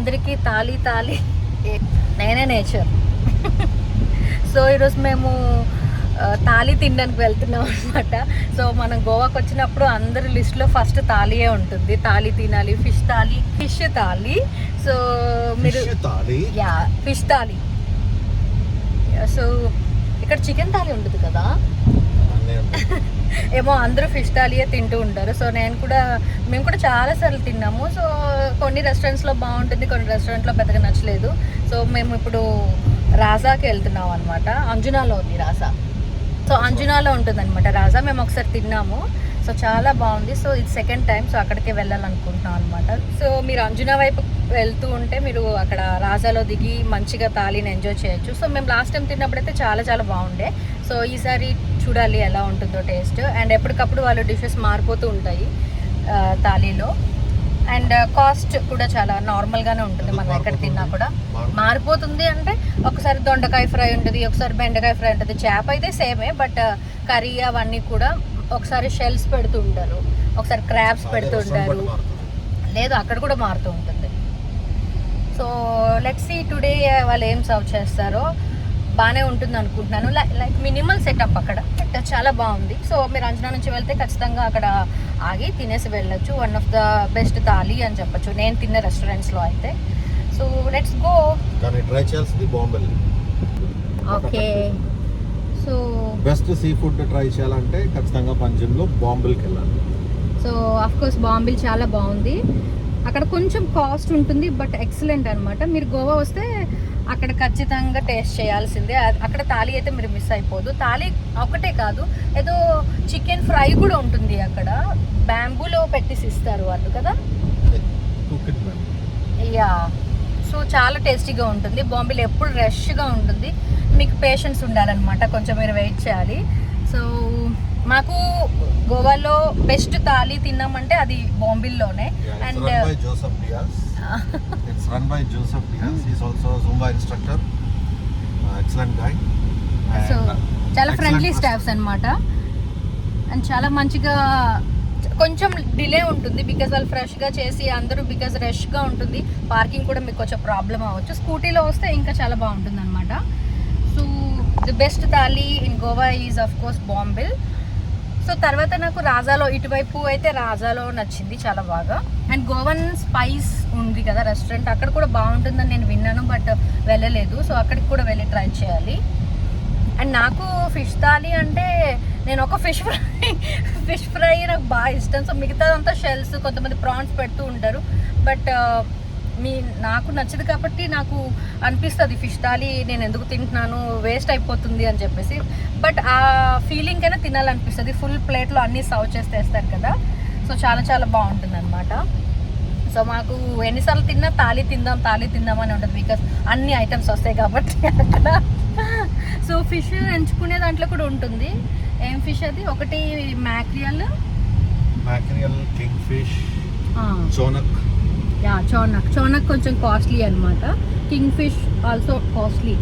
అందరికీ తాలి తాలి నేనే nature. So ఈరోజు మేము తాలి తినడానికి వెళ్తున్నాం అనమాట సో మనం గోవాకి వచ్చినప్పుడు అందరి లిస్ట్లో ఫస్ట్ తాలియే ఉంటుంది. తాలి తినాలి ఫిష్ తాలి ఫిష్ తాలి సో మీరు fish thali yeah fish thali so ఇక్కడ చికెన్ తాలి ఉంటుంది కదా. ఏమో అందరూ ఫిష్ తాలియే తింటూ ఉంటారు. సో నేను కూడా మేము కూడా చాలా సార్లు తిన్నాము. సో కొన్ని రెస్టారెంట్స్లో బాగుంటుంది కొన్ని రెస్టారెంట్లో పెద్దగా నచ్చలేదు. సో మేము ఇప్పుడు రాజాకి వెళ్తున్నాం అనమాట అంజునాలో ఉంది రాజా. సో అంజునాలో ఉంటుంది అనమాట రాజా మేము ఒకసారి తిన్నాము. సో చాలా బాగుంది. సో ఇది సెకండ్ టైం సో అక్కడికే వెళ్ళాలనుకుంటున్నాం అనమాట సో మీరు అంజునా వైపు వెళ్తూ ఉంటే మీరు అక్కడ రాజాలో దిగి మంచిగా తాళిని ఎంజాయ్ చేయొచ్చు. సో మేము లాస్ట్ టైం తిన్నప్పుడైతే చాలా చాలా బాగుండే. సో ఈసారి చూడాలి ఎలా ఉంటుందో టేస్ట్ అండ్ ఎప్పటికప్పుడు వాళ్ళు డిషెస్ మారిపోతూ ఉంటాయి తాళీలో. అండ్ కాస్ట్ కూడా చాలా నార్మల్గానే ఉంటుంది మనం ఎక్కడ తిన్నా కూడా. మారిపోతుంది. అంటే ఒకసారి దొండకాయ ఫ్రై ఉంటుంది ఒకసారి బెండకాయ ఫ్రై ఉంటుంది చేప అయితే సేమే. బట్ కర్రీ అవన్నీ కూడా ఒకసారి షెల్స్ పెడుతూ ఉంటారు ఒకసారి క్రాబ్స్ అదే పెడుతూ restaurant ఉంటారు బట్టి మారుతుంది. లేదు అక్కడ కూడా మారుతూ ఉంటుంది. సో లెట్స్ సీ టుడే వాళ్ళు ఏం సర్వ్ చేస్తారో. బాగానే ఉంటుంది అనుకుంటున్నాను. లైక్ మినిమల్ సెటప్ అక్కడ. బట్ చాలా బాగుంది. సో మీరు అంచనా నుంచి వెళ్తే ఖచ్చితంగా అక్కడ ఆగి తినేసి వెళ్ళొచ్చు. One of the best thali అని చెప్పొచ్చు. నేను తిన్న రెస్టారెంట్స్లో అయితే. So let's go try Bombay okay so best seafood try చేయాలంటే ఖచ్చితంగా పంజంలో బాంబేకి వెళ్ళాలి. సో ఆఫ్ కోర్స్ బాంబిల్ చాలా బాగుంది. అక్కడ కొంచెం కాస్ట్ ఉంటుంది బట్ ఎక్సలెంట్ అన్నమాట. మీరు గోవా వస్తే అక్కడ ఖచ్చితంగా టేస్ట్ చేయాల్సిందే. అక్కడ తాళి అయితే మీరు మిస్ అయిపోదు. తాళి ఒకటే కాదు ఏదో చికెన్ ఫ్రై కూడా ఉంటుంది అక్కడ. బ్యాంబూలో పెట్టేసి ఇస్తారు వాళ్ళు కదా? యా సో చాలా టేస్టీగా ఉంటుంది. బాంబేలో ఎప్పుడు రష్గా ఉంటుంది. మీకు పేషెన్స్ ఉండాలన్నమాట కొంచెం మీరు వెయిట్ చేయాలి సో మాకు గోవాలో బెస్ట్ థాలీ తిన్నామంటే అది బాంబిల్లోనే and. He's also a Zumba instructor. Uh, excellent guy. And, so చాలా ఫ్రెండ్లీ. స్టాఫ్స్ అన్నమాట అండ్ చాలా మంచిగా కొంచెం డిలే ఉంటుంది బికాజ్ వాళ్ళు ఫ్రెష్గా చేసి అందరూ బికాజ్ రష్గా ఉంటుంది పార్కింగ్ కూడా మీకు కొంచెం ప్రాబ్లం అవ్వచ్చు స్కూటీలో వస్తే ఇంకా చాలా బాగుంటుంది అనమాట the best thali in Goa is of course Bombil so తర్వాత నాకు రాజాలో ఇటువైపు అయితే రాజాలో నచ్చింది చాలా బాగా. అండ్ గోవన్ స్పైస్ ఉంది కదా రెస్టారెంట్ అక్కడ కూడా బాగుంటుందని నేను విన్నాను బట్ వెళ్ళలేదు. సో అక్కడికి కూడా వెళ్ళి ట్రై చేయాలి. అండ్ నాకు ఫిష్ థాలీ అంటే నేను ఒక ఫిష్ ఫ్రై ఫిష్ ఫ్రై నాకు బాగా ఇష్టం. సో మిగతాదంతా షెల్స్ కొంతమంది ప్రాన్స్ పెడుతూ ఉంటారు. బట్ మీ నాకు నచ్చదు కాబట్టి నాకు అనిపిస్తుంది ఫిష్ థాలీ నేను ఎందుకు తింటున్నాను వేస్ట్ అయిపోతుంది అని చెప్పేసి. బట్ ఆ ఫీలింగ్ అయినా తినాలనిపిస్తుంది. ఫుల్ ప్లేట్లో అన్నీ సర్వ్ చేసి తెస్తారు కదా. సో చాలా చాలా బాగుంటుంది అనమాట సో మాకు ఎన్నిసార్లు తిన్నా తాళి తిందాం తాళి తిందాం అని ఉంటుంది బికాస్ అన్ని ఐటమ్స్ వస్తాయి కాబట్టి అక్కడ. సో ఫిష్ ఎంచుకునే దాంట్లో కూడా ఉంటుంది. ఏం ఫిష్ అది? ఒకటి mackerel. Mackerel, kingfish, chonak. Yeah chonak chonak కొంచెం కాస్ట్లీ అనమాట king fish also costly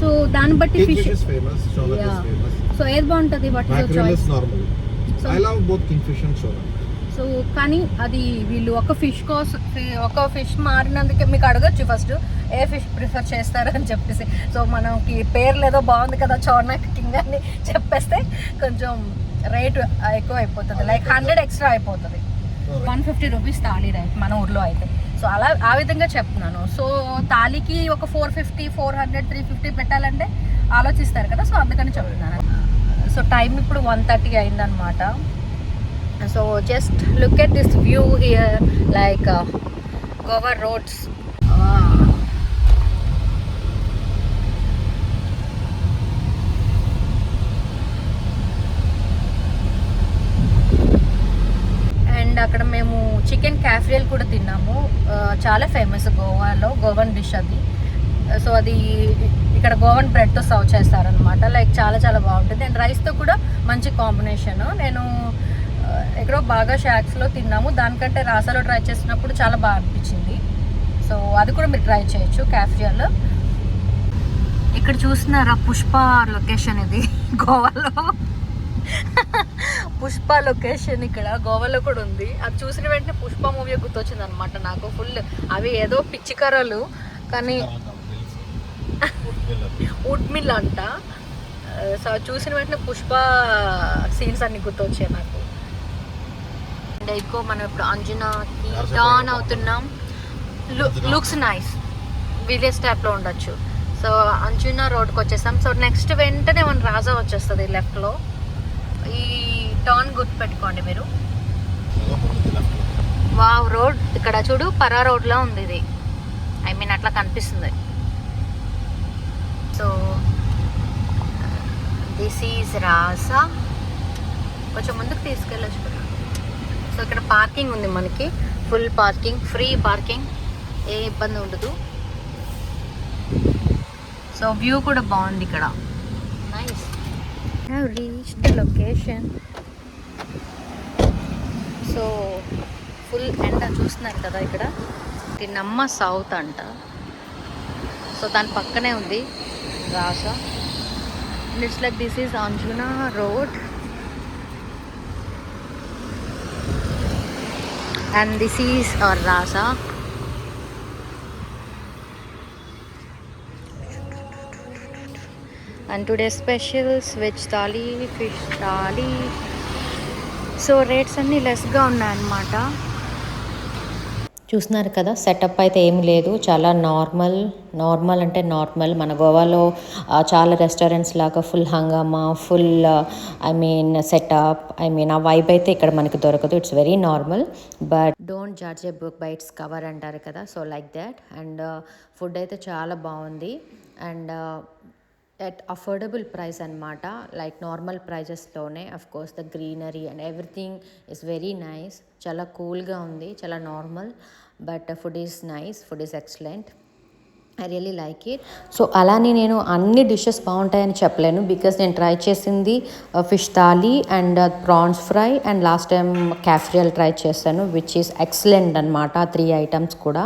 so దాన్ని బట్టి ఫిష్. సో ఏది బాగుంటుంది? What is choice chonak. So కానీ అది వీళ్ళు ఒక ఫిష్ కోసం ఒక ఫిష్ మారినందుకే మీకు అడగచ్చు ఫస్ట్ ఏ ఫిష్ ప్రిఫర్ చేస్తారు అని చెప్పేసి. సో మనకి పేర్లు ఏదో బాగుంది కదా చోర్నాక్ కింగ్ అని చెప్పేస్తే కొంచెం రేట్ ఎక్కువ అయిపోతుంది. లైక్ హండ్రెడ్ ఎక్స్ట్రా అయిపోతుంది. One fifty rupees thali right మన ఊర్లో అయితే. సో అలా ఆ విధంగా చెప్తున్నాను. సో తాళికి ఒక four fifty four hundred three fifty పెట్టాలంటే ఆలోచిస్తారు కదా సో అందుకని చెప్తున్నాను. సో టైం ఇప్పుడు వన్ థర్టీ అయిందనమాట so just look at this view here like Gower roads and అక్కడ మేము చికెన్ క్యాఫ్రియల్ కూడా తిన్నాము. చాలా ఫేమస్ గోవాలో గోవన్ డిష్ అది. సో అది ఇక్కడ గోవన్ బ్రెడ్తో సర్వ్ చేస్తారనమాట లైక్ చాలా చాలా బాగుంటుంది. అండ్ రైస్తో కూడా మంచి కాంబినేషన్. నేను ఎక్కడో బాగా షాక్స్లో తిన్నాము. దానికంటే రాసాలో ట్రై చేసినప్పుడు చాలా బాగా అనిపించింది. సో అది కూడా మీరు ట్రై చేయొచ్చు క్యాఫ్రియల్. ఇక్కడ చూస్తున్నారా పుష్ప లొకేషన్ ఇది గోవాలో. పుష్ప లొకేషన్ ఇక్కడ గోవాలో కూడా ఉంది. అది చూసిన వెంటనే పుష్ప మూవీ గుర్తొచ్చింది అనమాట నాకు. ఫుల్ అవి ఏదో పిచ్చికరలు కానీ వుడ్ మిల్ అంట. సో అది చూసిన వెంటనే పుష్ప సీన్స్ అన్ని గుర్తొచ్చాయి నాకు. అండ్ ఎక్కువ మనం ఇప్పుడు అంజనాకి డాన్ అవుతున్నాం. లుక్స్ నైస్ విలేజ్ టైప్లో ఉండొచ్చు. సో అంజునా రోడ్కి వచ్చేసాం సో నెక్స్ట్ వెంటనే మన రాజా వచ్చేస్తుంది లెఫ్ట్లో ఈ టర్న్ గుర్తుపెట్టుకోండి మీరు. వావ్ రోడ్ ఇక్కడ చూడు పరా రోడ్లా ఉంది ఇది. ఐ మీన్ అట్లా కనిపిస్తుంది. సో దిస్ ఈజ్ రాసా కొంచెం ముందుకు తీసుకెళ్ళచ్చు సో ఇక్కడ పార్కింగ్ ఉంది మనకి. ఫుల్ పార్కింగ్ ఫ్రీ పార్కింగ్ ఏ ఇబ్బంది ఉండదు. సో వ్యూ కూడా బాగుంది ఇక్కడ. Nice have reached location so full ఎండ చూస్తున్నారు కదా ఇక్కడ. తిన్నమ్మ నమ్మ సౌత్ అంట. సో దాని పక్కనే ఉంది Rasa it's like this is Anjuna road and this is our Rasa and today specials veg thali fish thali so rates అన్నీ లెస్గా ఉన్నాయన్నమాట. చూస్తున్నారు కదా సెటప్ అయితే ఏమి లేదు. చాలా నార్మల్ నార్మల్ అంటే నార్మల్ మన గోవాలో చాలా రెస్టారెంట్స్ లాగా ఫుల్ హంగామా full I mean setup I mean ఆ వైబ్ అయితే ఇక్కడ మనకి దొరకదు. It's very normal but don't judge a book by its cover అంటారు కదా. So like that and food అయితే చాలా బాగుంది. అండ్ ఎట్ అఫోర్డబుల్ ప్రైస్ అనమాట like normal ప్రైజెస్లోనే of course the greenery and everything is very nice చాలా కూల్గా ఉంది చాలా normal but food is nice food is excellent I really like it so అలానే నేను అన్ని డిషెస్ బాగుంటాయని చెప్పలేను బికాస్ నేను ట్రై చేసింది fish thali and prawns fry and last time క్యాఫ్రియల్ try చేశాను విచ్ ఈస్ ఎక్సలెంట్ అనమాట త్రీ ఐటమ్స్ కూడా.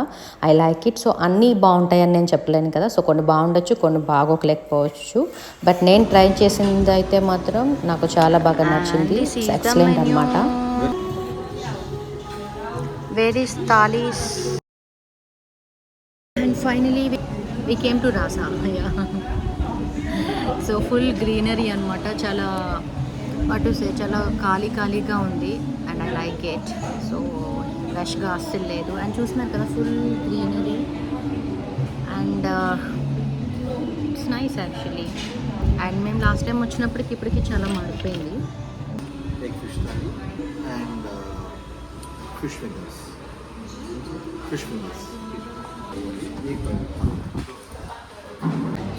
ఐ లైక్ ఇట్ సో అన్నీ బాగుంటాయని నేను చెప్పలేను కదా. సో కొన్ని బాగుండొచ్చు కొన్ని బాగోకలేకపోవచ్చు. బట్ నేను ట్రై చేసింది అయితే మాత్రం నాకు చాలా బాగా నచ్చింది. ఎక్సలెంట్ అనమాట where is thalis finally we came to Rasa so full greenery అనమాట చాలా అటు సే చాలా ఖాళీ ఖాళీగా ఉంది. And I like it so రష్గా అస్సలు లేదు. అండ్ చూసినారు కదా full greenery and it's nice actually and మేము లాస్ట్ టైం వచ్చినప్పటికి ఇప్పటికి చాలా మారిపోయింది. Fish fish fish fingers uh,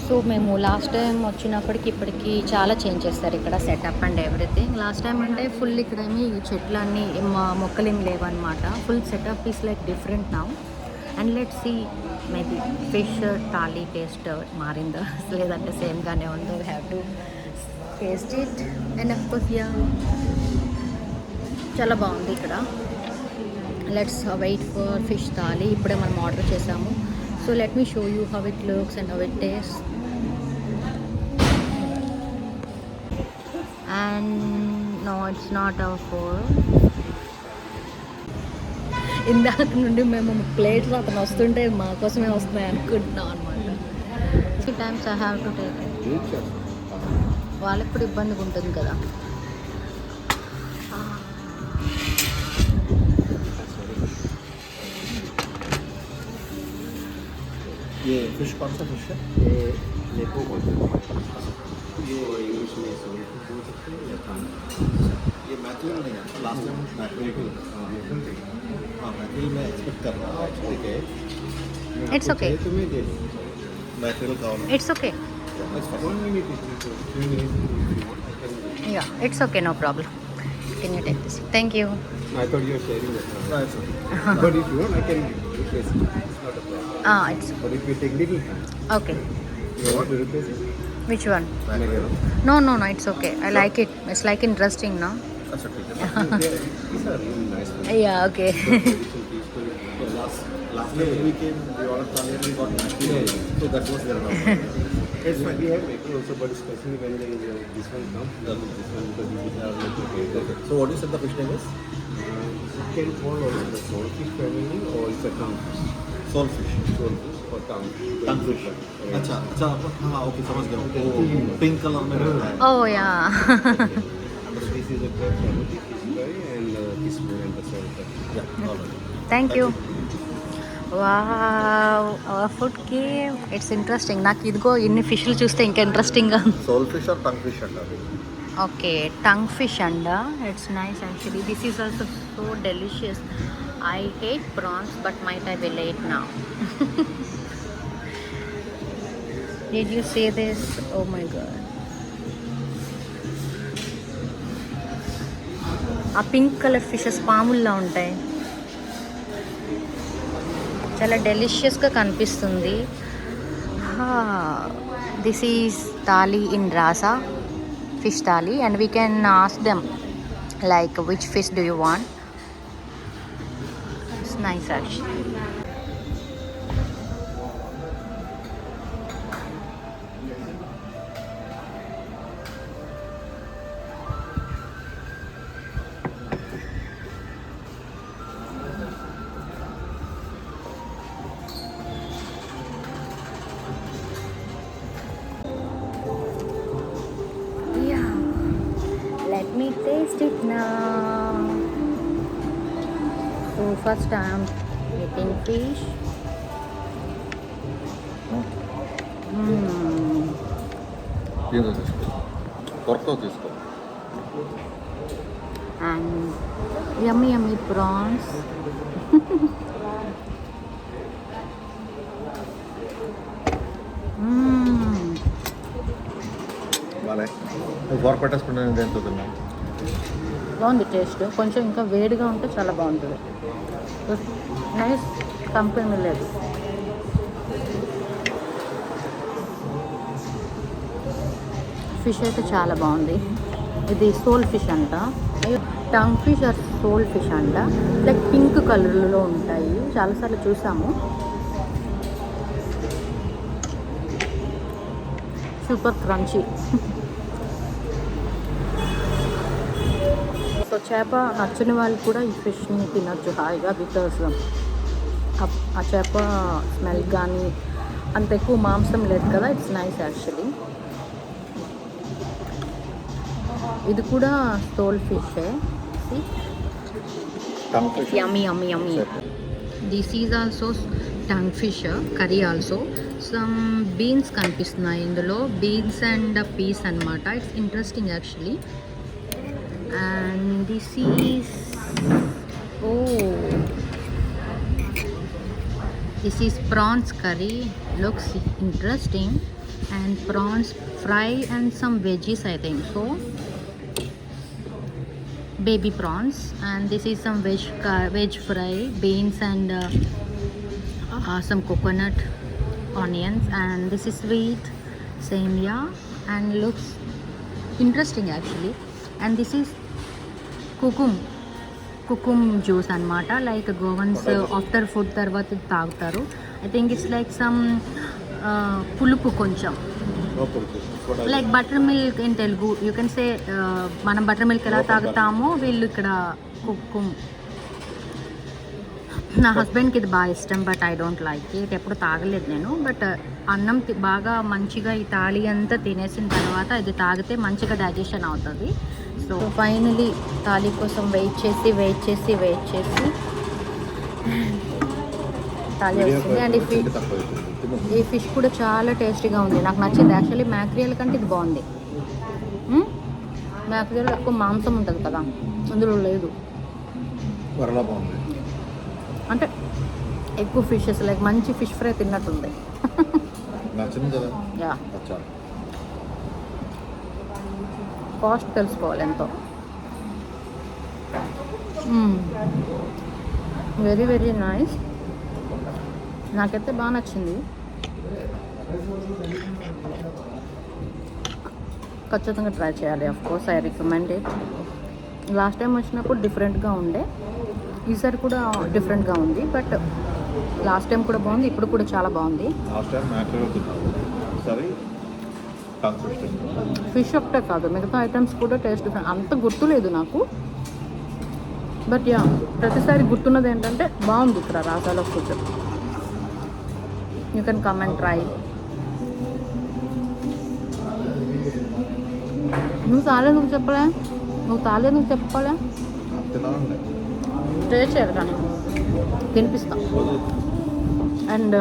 so మేము లాస్ట్ టైం వచ్చినప్పటికి ఇప్పటికి చాలా చేంజ్ చేస్తారు ఇక్కడ setup and everything last time అంటే ఫుల్ ఇక్కడ ఏమి చెట్లు అన్నీ మా మొక్కలు ఏమి లేవన్నమాట. Full setup is like different now and let see maybe fish thali taste మారిందో? లేదంటే సేమ్గానే ఉందో? Have to taste it and of course yeah చాలా బాగుంది ఇక్కడ. Let's wait for fish thali ఇప్పుడే మనం ఆర్డర్ చేసాము. So let me show you how it looks and how it taste and no it's not our four ఇందాక నుండి మేము plates అతను వస్తుంటే మా కోసమే వస్తున్నాయి అనుకుంటున్నాం అనమాట times I have to take వాళ్ళకి కూడా ఇబ్బందిగా ఉంటుంది కదా. फ़िश कौन सा फ़िश है? ये लेको बोलते हैं ये इंग्लिश में बोल ये मैथिल नहीं है लास्ट टाइम मैथिल हाँ, हाँ मैथिल में एक्सपेक्ट कर रहा हूँ ठीक है। इट्स ओके तुम्हें दे मैथिल का इट्स ओके वन मिनट या it's okay no problem Can you take this? Thank you. I thought you were sharing that. No, it's okay. but if you want, I can give replace it. It's not a problem. Ah, it's But if you take little hand, okay. you want to replace it? Which one? No, no, no. It's okay. I sure. like it. It's like interesting, no? That's okay. These are really nice. ones. Yeah. Okay. Last year we came, we all we got matching. So that was their number. It's fine. We have maple also, but especially when this one comes, this one because these are like okay. So what you said the fish name is? Uh, it can fall also the saltfish family or it's a tonguefish. Soul fish. Saltfish or tongue. Tangfish. Right. अच्छा अच्छा हाँ okay समझ गया वो pink colour में रहता है oh yeah But this is a crab family, fish fry and uh, fish meal and the salt. Yeah, all right. Thank you wow our ఫుడ్కి ఇట్స్ ఇంట్రెస్టింగ్ నాకు ఇదిగో ఇన్ని ఫిష్లు చూస్తే ఇంకా ఇంట్రెస్టింగ్గా ఉంది Soul fish or tongue fish అంటారు ఓకే టంగ్ ఫిష్ అండ? It's nice actually this is also so delicious I hate prawns but might I will ate నా did you say this oh my god ఆ pink colour fishes పాముల్లా ఉంటాయి. చాలా డెలిషియస్గా కనిపిస్తుంది. This is thali in Rasa fish thali and we can ask them like which fish do you want? It's nice actually for దేంతో బాగుంది taste. కొంచెం ఇంకా వేడిగా ఉంటే చాలా బాగుంటుంది. నైస్ కంపెనీ లేదు. ఫిష్ అయితే చాలా బాగుంది. ఇది సోల్ ఫిష్ అంట. Tongue fish or sole fish అంట. లైక్ పింక్ కలర్లో ఉంటాయి. చాలాసార్లు చూసాము. Super crunchy. సో చేప నచ్చని వాళ్ళు కూడా ఈ ఫిష్ని తినచ్చు హాయిగా బికాస్ ఆ చేప స్మెల్ కానీ అంత ఎక్కువ మాంసం లేదు కదా ఇట్స్ నైస్ యాక్చువల్లీ. ఇది కూడా స్టోల్ ఫిషే. Yummy yummy yummy this is also tongue fish curry also some beans కనిపిస్తున్నాయి ఇందులో. బీన్స్ అండ్ పీస్ అన్నమాట. It's interesting actually and this is oh this is prawns curry looks interesting and prawns fry and some veggies I think so baby prawns. And this is some veg ca- veg fry. Beans and uh, uh, some coconut. Onions and this is sweet samia and looks interesting actually. And this is kokum kokum juice అనమాట like Goans after food తర్వాత తాగుతారు. I think it's like some పులుపు కొంచెం. Like buttermilk in Telugu you can say మనం butter milk ఎలా తాగుతామో వీళ్ళు ఇక్కడ కుక్కుం నా హస్బెండ్కి ఇది బాగా ఇష్టం but I don't like it ఎప్పుడు తాగలేదు నేను బట్ అన్నం తి- బాగా మంచిగా ఈ తాళి అంతా తినేసిన తర్వాత ఇది తాగితే మంచిగా డైజెషన్ అవుతుంది. సో ఫైనలీ తాళి కోసం వెయిట్ చేసి వెయిట్ చేసి వెయిట్ చేసి తాళి వస్తుంది. అండ్ ఈ ఫి- ఈ ఫిష్ కూడా చాలా టేస్టీగా ఉంది. నాకు నచ్చింది. యాక్చువల్లీ మ్యాక్రియల్ కంటే ఇది బాగుంది. మ్యాక్రియల్ ఎక్కువ మాంసం ఉంటుంది కదా అందులో లేదు. బాగుంది. అంటే ఎక్కువ ఫిషెస్ లైక్ మంచి ఫిష్ ఫ్రై తిన్నట్టుంది. యా. కాస్ట్ తెలుసుకోవాలి ఎంతో. వెరీ వెరీ నైస్ నాకైతే బాగా నచ్చింది. ఖచ్చితంగా ట్రై చేయాలి. Of course I recommend it last time వచ్చినప్పుడు డిఫరెంట్గా ఉండే. ఈసారి కూడా డిఫరెంట్గా ఉంది బట్ లాస్ట్ టైం కూడా బాగుంది ఇప్పుడు కూడా చాలా బాగుంది. ఫిష్ ఒకటే కాదు మిగతా ఐటమ్స్ కూడా టేస్ట్ డిఫరెంట్ అంత గుర్తులేదు నాకు. బట్ యా ప్రతిసారి గుర్తున్నది ఏంటంటే బాగుంది ఇక్కడ రాసాలో food you can come and try నువ్వు తాలే నువ్వు చెప్పలే? నువ్వు తాలే నువ్వు చెప్పలే టేస్ట్ చేయాలి కానీ. తినిపిస్తా. అండ్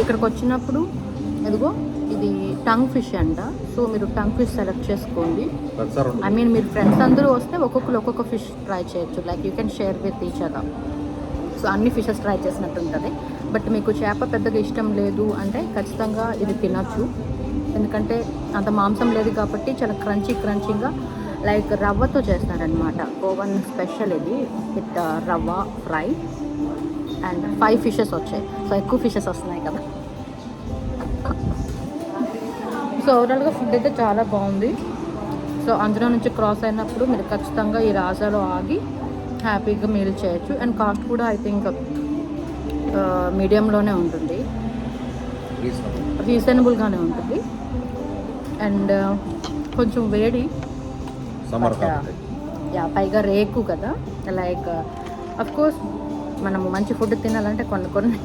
ఇక్కడికి వచ్చినప్పుడు ఎదుగో ఇది టంగ్ ఫిష్ అంట. సో మీరు టంగ్ ఫిష్ సెలెక్ట్ చేసుకోండి. ఐ మీన్ మీరు ఫ్రెండ్స్ అందరూ వస్తే ఒక్కొక్కరు ఒక్కొక్క ఫిష్ ట్రై చేయొచ్చు. Like you can share with each other. So అన్ని ఫిషెస్ ట్రై చేసినట్టు ఉంటుంది బట్ మీకు చేప పెద్దగా ఇష్టం లేదు అంటే ఖచ్చితంగా ఇది తినొచ్చు. ఎందుకంటే అంత మాంసం లేదు కాబట్టి చాలా క్రంచీ క్రంచీగా లైక్ రవ్వతో చేస్తారనమాట గోవన్ స్పెషల్ ఇది. With rava fry and five fishes వచ్చాయి. సో ఎక్కువ ఫిషెస్ వస్తున్నాయి కదా. సో ఓవరాల్గా ఫుడ్ అయితే చాలా బాగుంది. సో అందులో నుంచి క్రాస్ అయినప్పుడు మీరు ఖచ్చితంగా ఈ రాజాలో ఆగి హ్యాపీగా మీల్ చేయొచ్చు. అండ్ కాస్ట్ కూడా ఐ థింక్ మీడియంలోనే ఉంటుంది. రీజనబుల్గానే ఉంటుంది. అండ్ కొంచెం వేడి. సమ్మర్ యా పైగా రేకు కదా. లైక్ అఫ్ కోర్స్ మనము మంచి ఫుడ్ తినాలంటే కొన్ని కొన్ని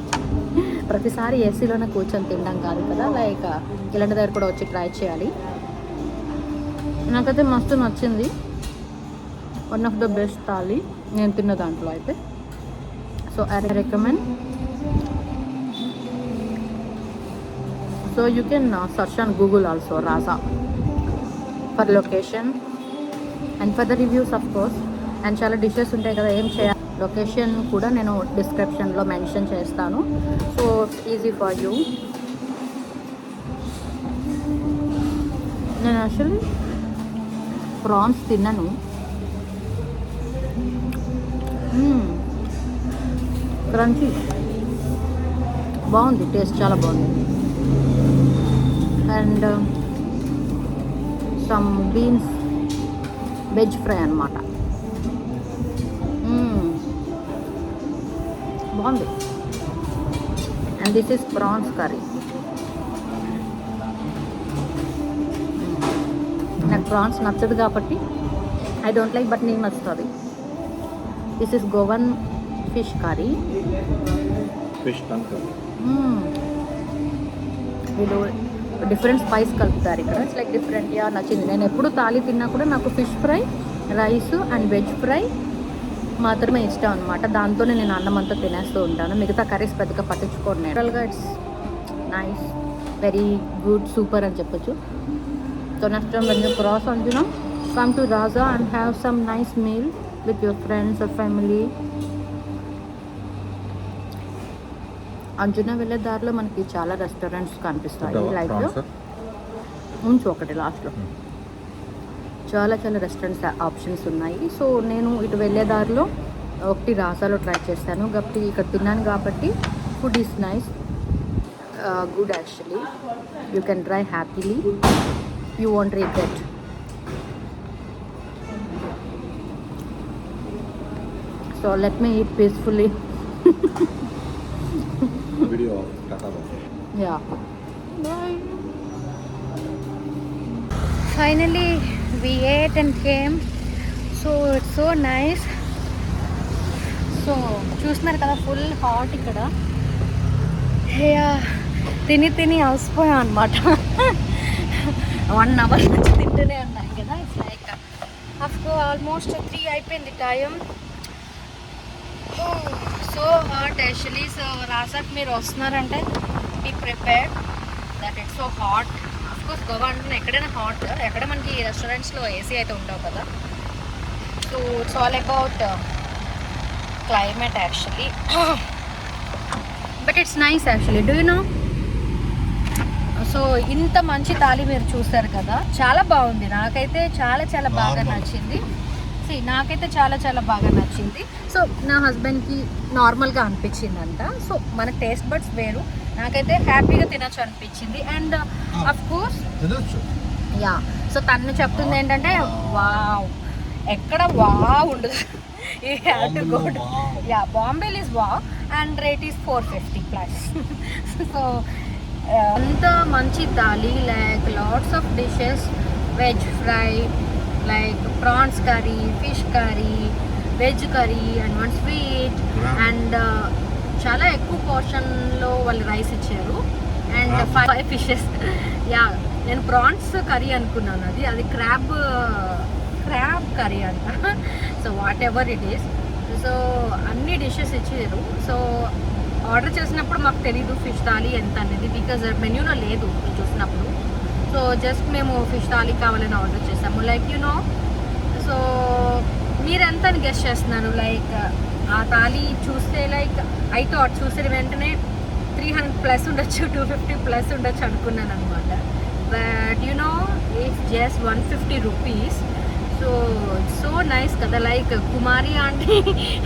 ప్రతిసారి ఏసీలోనే కూర్చొని తినడం కాదు కదా. లైక్ ఇలాంటి దగ్గర కూడా వచ్చి ట్రై చేయాలి. నాకైతే మస్తు నచ్చింది. One of the best thali నేను తిన్న దాంట్లో అయితే. So I recommend so you can search on Google also Raja for location and for the reviews of course and చాలా డిషెస్ ఉంటాయి కదా ఏం చేయాలి లొకేషన్ కూడా నేను డిస్క్రిప్షన్లో మెన్షన్ చేస్తాను. సో ఈజీ ఫర్ యూ నేను యాక్చువల్లీ ప్రాన్స్ తిన్నాను. Hmm. క్రంచీ బాగుంది టేస్ట్ చాలా బాగుంది. And some beans veg fry అనమాట బాగుంది. And this is prawns curry నాకు ప్రాన్స్ నచ్చదు కాబట్టి ఐ డోంట్ లైక్ బట్ నీకు నచ్చుతుంది. This is Goan fish curry fish వీళ్ళు డిఫరెంట్ స్పైస్ కలుపుతారు ఇక్కడ. ఇట్స్ లైక్ డిఫరెంట్ యా నచ్చింది. నేను ఎప్పుడు తాలి తిన్నా కూడా నాకు fish fry rice and veg fry మాత్రమే ఇష్టం అనమాట దాంతోనే నేను అన్నం అంతా తినేస్తూ ఉంటాను. మిగతా కర్రీస్ పెద్దగా పట్టించుకోను నేచురల్గా it's nice very good super అని చెప్పొచ్చు. So next time when you cross అంటున్నాం come to Raja and have some nice meal with your friends or family Anjuna వెళ్ళే దారిలో మనకి చాలా రెస్టారెంట్స్ కనిపిస్తాయి లైక్ ఉంచు ఒకటి లాస్ట్లో. చాలా చాలా రెస్టారెంట్స్ ఆప్షన్స్ ఉన్నాయి. సో నేను ఇటు వెళ్ళే దారిలో ఒకటి రాసాలో ట్రై చేశాను. కాబట్టి ఇక్కడ తిన్నాను కాబట్టి food is nice good actually you can try happily you want regret so let me eat peacefully video tata Yeah. Finally, we ate and came. So it's so nice. So చూస్తున్నారు కదా full hot ఇక్కడ yeah తిని తిని అలసిపోయాం అనమాట one hour నుంచి తింటూనే ఉన్నాం కదా it's like of course almost three అయిపోయింది time so hot actually so రాసాక్ మీరు వస్తున్నారంటే be prepared that it's so hot course Goa అంటున్నా ఎక్కడైనా హాట్ ఎక్కడ మనకి రెస్టారెంట్స్లో ఏసీ అయితే ఉండవు కదా? So it's all about climate actually but it's nice actually do you know so ఇంత మంచి తాళి మీరు చూస్తారు కదా? చాలా బాగుంది. నాకైతే చాలా చాలా బాగా. నచ్చింది. నాకైతే చాలా చాలా బాగా నచ్చింది. సో నా హస్బెండ్కి నార్మల్గా అనిపించింది అంట సో మన టేస్ట్ బడ్స్ వేరు. నాకైతే హ్యాపీగా తినొచ్చు అనిపించింది. And of course yeah. So తను చెప్తుంది ఏంటంటే వావ్ ఎక్కడ వావ్ ఉండదు. You have to go Wow. Yeah బాంబేల్ is wow and rate is four fifty plus so అంత మంచి thali like lots of dishes veg fry like prawns curry fish curry veg curry and one sweet. And చాలా ఎక్కువ పోర్షన్లో వాళ్ళు rice ఇచ్చారు. And. Five fishes yeah నేను prawns curry అనుకున్నాను అది. అది క్రాబ్ క్రాబ్ కర్రీ అంట. So whatever it is so అన్ని డిషెస్ ఇచ్చారు. సో ఆర్డర్ చేసినప్పుడు మాకు తెలీదు ఫిష్ థాలీ ఎంత అనేది బికాజ్ మెన్యూలో లేదు చూసినప్పుడు. సో జస్ట్ మేము ఫిష్ థాలీ కావాలని ఆర్డర్ చేసాము లైక్ యు నో సో మీరు ఎంత అని గెస్ట్ చేస్తున్నారు? లైక్ ఆ థాలీ చూస్తే లైక్ ఐ థాట్ చూసిన వెంటనే త్రీ హండ్రెడ్ ప్లస్ ఉండొచ్చు టూ ఫిఫ్టీ ప్లస్ ఉండొచ్చు అనుకున్నాను అనమాట but you know it's just one fifty rupees so so nice కదా. లైక్ కుమారి ఆంటీ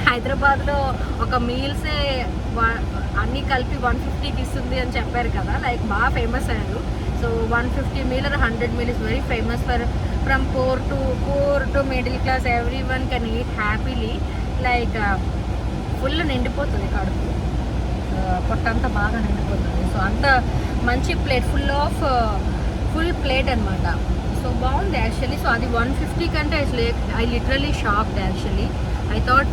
హైదరాబాద్లో ఒక మీల్సే అన్నీ కలిపి వన్ ఫిఫ్టీకి ఇస్తుంది అని చెప్పారు కదా. లైక్ బాగా ఫేమస్ అయ్యారు. So one fifty meal or hundred meal is very famous for from poor to poor to middle class everyone can eat happily like full నిండిపోతుంది కడుపు. పొట్టంతా బాగా నిండిపోతుంది. సో అంత మంచి plate full of full plate అనమాట so బాగుంది actually so అది వన్ ఫిఫ్టీ కంటే అసలు I literally shocked actually I thought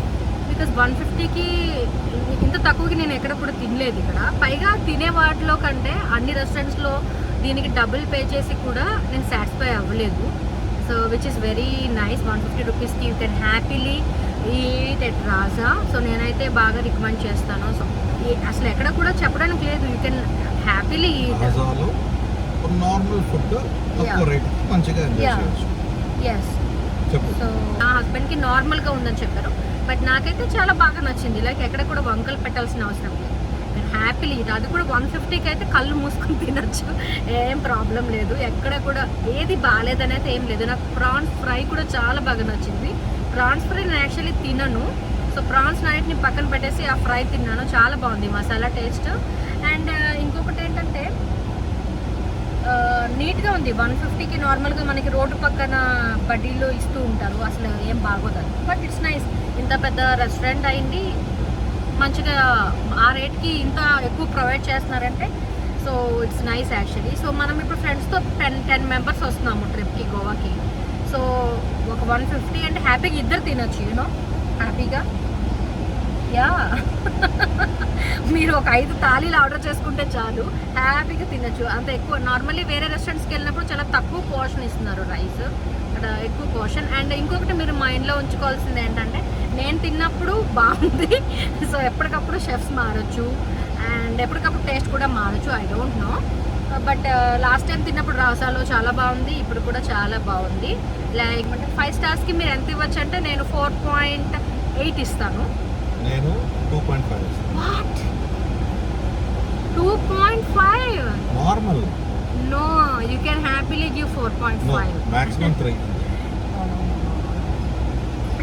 because one ఫిఫ్టీకి ఇంత తక్కువకి నేను ఎక్కడ కూడా తినలేదు ఇక్కడ. పైగా తినే వాటిలో కంటే అన్ని రెస్టారెంట్స్లో దీనికి డబుల్ పే చేసి కూడా నేను సాటిస్ఫై అవ్వలేదు. So which is very nice one fifty రూపీస్కి you can happily eat at Raja so నేనైతే బాగా రికమెండ్ చేస్తాను. సో అసలు ఎక్కడ కూడా చెప్పడానికి లేదు. You can happily eat normal food తక్కువ. రేట్ మంచిగా ఎస్ సో నా హస్బెండ్కి నార్మల్గా ఉందని చెప్పారు. బట్ నాకైతే చాలా బాగా నచ్చింది. లైక్ ఎక్కడ కూడా వంకలు పెట్టాల్సిన అవసరం లేదు. హ్యాపీలీ. ఇది అది కూడా వన్ ఫిఫ్టీకి అయితే కళ్ళు మూసుకొని తినొచ్చు. ఏం ప్రాబ్లం లేదు. ఎక్కడ కూడా ఏది బాగాలేదనేది ఏం లేదు. నాకు ప్రాన్స్ ఫ్రై కూడా చాలా బాగా నచ్చింది. ప్రాన్స్ ఫ్రై నేను యాక్చువల్లీ తినను. సో ప్రాన్స్ నైట్ని పక్కన పెట్టేసి ఆ ఫ్రై తిన్నాను. చాలా బాగుంది మసాలా టేస్ట్. అండ్ ఇంకొకటి ఏంటంటే నీట్గా ఉంది. వన్ ఫిఫ్టీకి నార్మల్గా మనకి రోడ్డు పక్కన బడ్డీలు ఇస్తూ ఉంటారు. అసలు ఏం బాగోదు బట్ ఇట్స్ నైస్. ఇంత పెద్ద రెస్టారెంట్ అయింది. మంచిగా ఆ రేట్కి ఇంత ఎక్కువ ప్రొవైడ్ చేస్తున్నారంటే so it's nice actually. So మనం ఇప్పుడు ఫ్రెండ్స్తో టెన్ టెన్ మెంబర్స్ వస్తున్నాము ట్రిప్కి గోవాకి. సో ఒక వన్ ఫిఫ్టీ అంటే హ్యాపీగా ఇద్దరు తినొచ్చు యూనో హ్యాపీగా? యా. మీరు ఒక ఐదు తాళీలు ఆర్డర్ చేసుకుంటే చాలు హ్యాపీగా తినొచ్చు. అంత ఎక్కువ నార్మల్లీ వేరే రెస్టారెంట్స్కి వెళ్ళినప్పుడు చాలా తక్కువ పోర్షన్ ఇస్తున్నారు రైస్. అక్కడ ఎక్కువ పోర్షన్. అండ్ ఇంకొకటి మీరు మైండ్లో ఉంచుకోవాల్సింది ఏంటంటే నేను తిన్నప్పుడు బాగుంది. సో ఎప్పటికప్పుడు షెఫ్స్ మారచ్చు. అండ్ ఎప్పటికప్పుడు టేస్ట్ కూడా మారచ్చు. I don't know but last time తిన్నప్పుడు రాసాలో చాలా బాగుంది. ఇప్పుడు కూడా చాలా బాగుంది. లైక్ అంటే ఫైవ్ స్టార్స్కి మీరు ఎంత ఇవ్వచ్చు అంటే నేను ఫోర్ పాయింట్ ఎయిట్ ఇస్తాను. నేను two point five what two point five normal no you can happily give four point five maximum three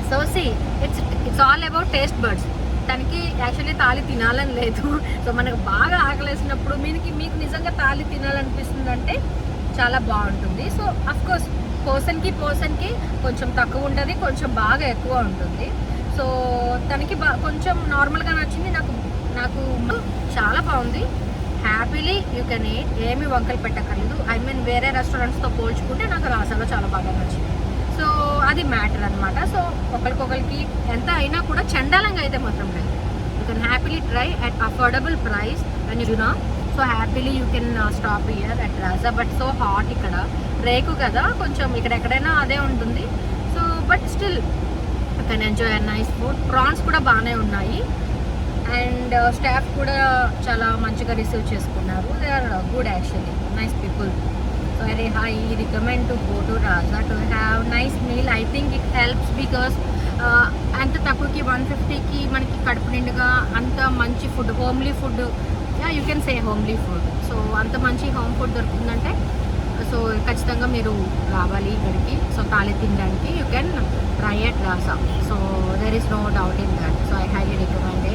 so see it's it's all about taste buds తనకి actually thali తినాలని లేదు. సో మనకు బాగా ఆకలేసినప్పుడు మీకు మీకు నిజంగా తాళి తినాలనిపిస్తుంది అంటే చాలా బాగుంటుంది. సో అఫ్కోర్స్ పోసన్కి పర్సన్కి పర్సన్కి కొంచెం తక్కువ ఉంటుంది కొంచెం బాగా ఎక్కువ ఉంటుంది. సో తనకి బా కొంచెం నార్మల్గా నచ్చింది నాకు నాకు చాలా బాగుంది. హ్యాపీలీ యూ కెన్ ఎయిట్ ఏమి వంకలు పెట్టక్కర్లేదు. ఐ మీన్ వేరే రెస్టారెంట్స్తో పోల్చుకుంటే నాకు రాసాలో చాలా బాగా నచ్చింది. అది మ్యాటర్ అనమాట సో ఒకరికొకరికి ఎంత అయినా కూడా చండాలంగా అయితే మాత్రం లేదు. You can happily try at affordable price and you know so happily you can stop here at Raja but so hot ఇక్కడ. రేకు కదా కొంచెం ఇక్కడ ఎక్కడైనా అదే ఉంటుంది. So but still you can enjoy a nice food prawns కూడా బాగానే ఉన్నాయి. అండ్ స్టాఫ్ uh, కూడా చాలా మంచిగా రిసీవ్ చేసుకున్నారు. They are good actually nice people so very high recommend go to to Raja to have nice meal I think it helps because అంత తక్కువకి one ఫిఫ్టీకి మనకి కడుపు నిండుగా అంత మంచి food homely food yeah you can say homely food so అంత మంచి హోమ్ ఫుడ్ దొరుకుతుందంటే సో ఖచ్చితంగా మీరు రావాలి ఇక్కడికి. సో తాళి తినడానికి you can try at Rasa so there is no doubt in that so I highly recommend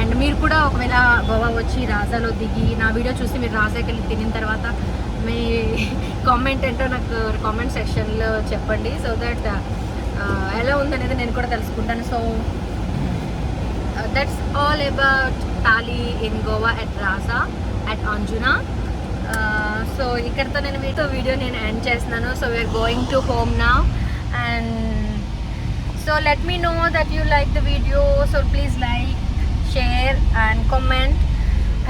and మీరు కూడా ఒకవేళ గోవా వచ్చి రాజాలో దిగి నా వీడియో చూసి మీరు రాజాకి వెళ్ళి తినిన తర్వాత మీ కామెంట్ ఏంటో నాకు కామెంట్ సెక్షన్లో చెప్పండి. సో దట్ ఎలా ఉందనేది నేను కూడా తెలుసుకుంటాను. So that's all about thali in Goa at Raja at Anjuna so ఇక్కడితో నేను మీతో వీడియో నేను ఎండ్ చేస్తున్నాను. So we're going to home నా and so let me know that you like the video so please like share and comment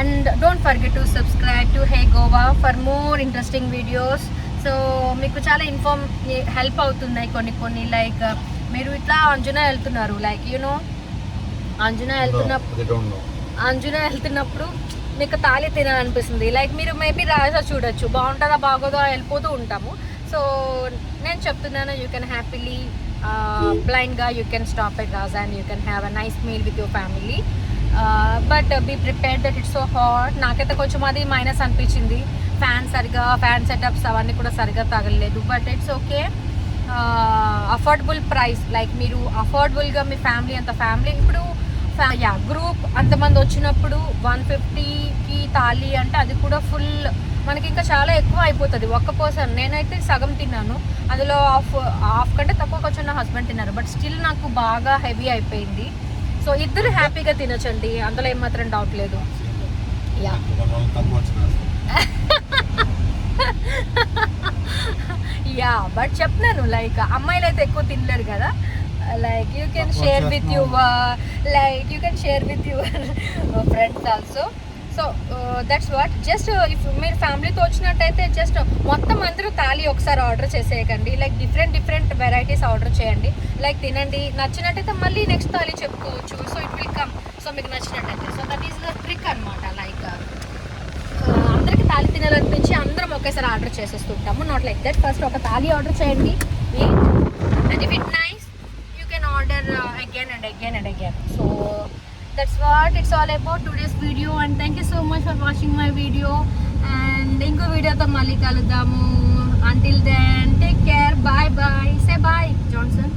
and don't forget to subscribe to hey Goa for more interesting videos so మీకు చాలా inform help అవుతున్నాయి కొన్ని కొన్ని like మీరు ఇట్లా అంజునా వెళ్తున్నారు like you know Anjuna వెళ్తున్నప్పుడు don't. Anjuna వెళ్తున్నప్పుడు మీకు తాళి తినాలనిపిస్తుంది. లైక్ మీరు మేబీ రాజా చూడొచ్చు. బాగుంటుందా బాగోదా వెళ్ళిపోతూ ఉంటాము. సో నేను చెప్తున్నాను యూ కెన్ హ్యాపీలీ బ్లైండ్గా you can stop at Raja and you can have a nice meal with your family but be prepared that it's so hot నాకైతే కొంచెం అది మైనస్ అనిపించింది. ఫ్యాన్ సరిగా ఫ్యాన్ సెటప్స్ అవన్నీ కూడా సరిగా తగలలేదు. But it's okay affordable price like మీరు అఫోర్డబుల్గా మీ ఫ్యామిలీ అంత ఫ్యామిలీ ఇప్పుడు యా గ్రూప్ అంతమంది వచ్చినప్పుడు వన్ ఫిఫ్టీకి తాళి అంటే అది కూడా ఫుల్ మనకి ఇంకా చాలా ఎక్కువ అయిపోతుంది. ఒక్క పర్సన్ నేనైతే సగం తిన్నాను. అందులో హాఫ్ హాఫ్ కంటే తక్కువ కొంచెం నా హస్బెండ్ తిన్నారు. బట్ స్టిల్ నాకు బాగా హెవీ అయిపోయింది. సో ఇద్దరు హ్యాపీగా తినచ్చండి. అందులో ఏమాత్రం డౌట్ లేదు. యా యా బట్ చెప్తున్నాను లైక్ అమ్మాయిలు అయితే ఎక్కువ తినలేరు కదా. Like you can share with your like you can share with your friends also so that's what just if మీరు ఫ్యామిలీతో వచ్చినట్టయితే జస్ట్ మొత్తం అందరూ తాళి ఒకసారి order చేసేయకండి. Like different different varieties order చేయండి. లైక్ తినండి. నచ్చినట్టయితే మళ్ళీ నెక్స్ట్ తాళి చెప్పుకోవచ్చు. So it will come so మీకు నచ్చినట్టయితే. So that is the trick అనమాట లైక్ అందరికి తాళి తినాలనిపించి అందరం ఒకేసారి ఆర్డర్ చేసేస్తుంటాము. నాట్ లైక్ దట్ ఫస్ట్ ఒక తాళి ఆర్డర్ చేయండి. And if it nice order uh, again and again and again. So that's what it's all about today's video. And thank you so much for watching my video. And inko video tho malli kaludamu until then take care. Bye bye say bye johnson.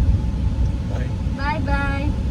Bye. Bye bye